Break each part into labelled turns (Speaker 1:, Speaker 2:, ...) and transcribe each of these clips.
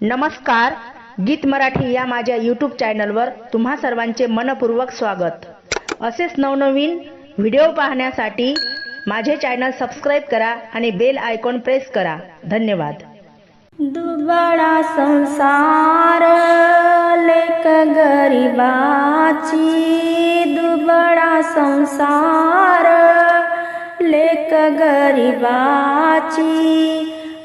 Speaker 1: नमस्कार गीत मराठी या माझ्या यूट्यूब चॅनलवर तुम्हा सर्वांचे मनपूर्वक स्वागत. असेच नवनवीन व्हिडिओ पाहण्यासाठी माझे चॅनल सबस्क्राईब करा आणि बेल आयकॉन प्रेस करा. धन्यवाद.
Speaker 2: दुबळा संसार लेक गरीबाची. दुबळा संसार लेक गरीबाची.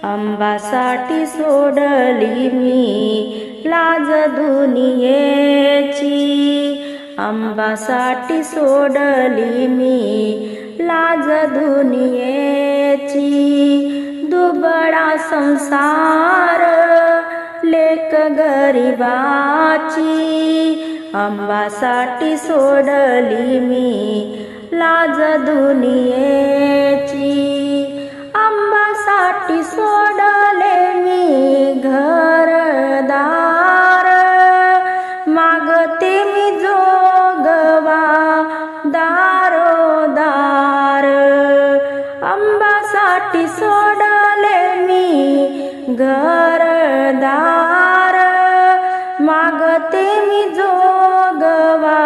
Speaker 2: अंबासाठी सोडली मी लाज दुनियेची. अंबासाठी सोडली मी लाज दुनियेची. दुबळा संसार लेक गरिबाची. अंबासाठी सोडली मी लाज दुनियेची. साठी सोडले मी घरदार मागते मी जोगवा दारोदार अंबासाठी सोडले मी घरदार मागते मी जोगवा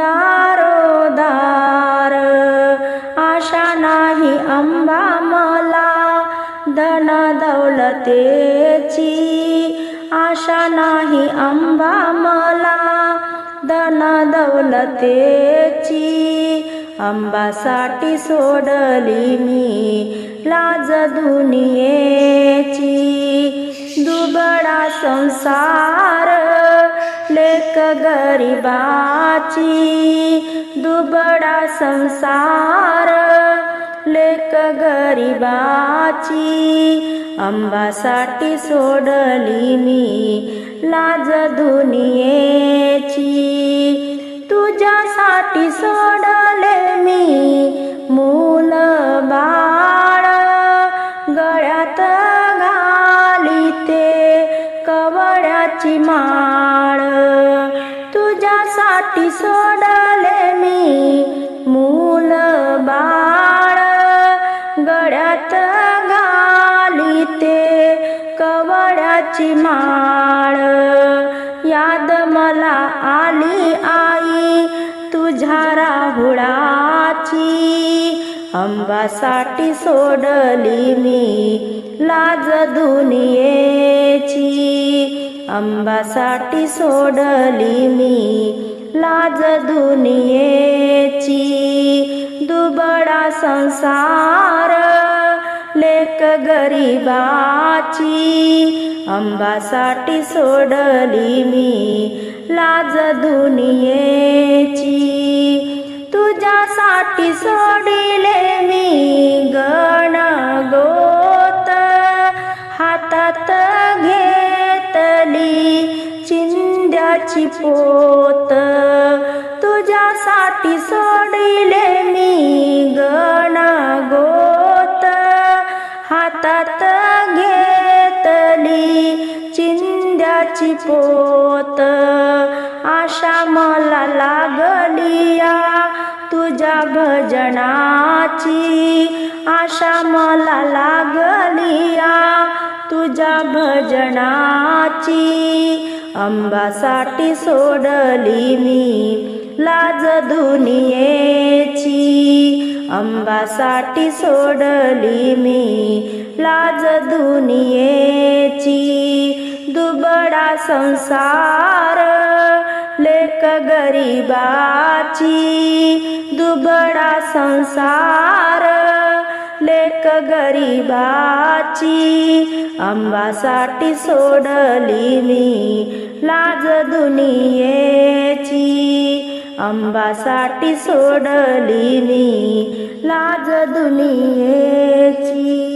Speaker 2: दारोदार आशा नाही अंबा दौलतेची आशा नाही आंबा मला. धन दौलतेची अंबासाठी सोडली मी लाज दुनियेची. दुबळा संसार लेक गरीबाची. दुबळा संसार लेक गरीबाची अंबासाठी सोडली मी लाज दुनियेची. तुझ्यासाठी सोडले मी मूल बाळ गळ्यात घालिते कवड्याची माळ. तुझ्यासाठी सोडले गळ्यात घालिते कवड्याची माळ. याद मला आली आई तुझ्या राहुळाची. अंबासाठी सोडली मी लाज दुनियेची. अंबासाठी सोडली मी लाज दुनियेची. दुबळा संसार लेक गरीबाची अंबासाठी सोडली मी लाज दुनियेची. तुझ्यासाठी सोडिले मी गण गोत हातात घेतली चिंद्याची पोत. तुझ्यासाठी सोडिले तुझ्या भजनाची आशा मला लागलिया तुझ्या भजनाची अंबासाठी सोडली मी. लाज दुनियेची अंबासाठी सोडली मी. लाज दुनियेची दुबडा संसार लेक गरीबाची दुबडा संसार. लेक गरीबाची अंबासाठी सोडली मी लाज दुनियेची. अंबासाठी सोडली मी लाज दुनियेची.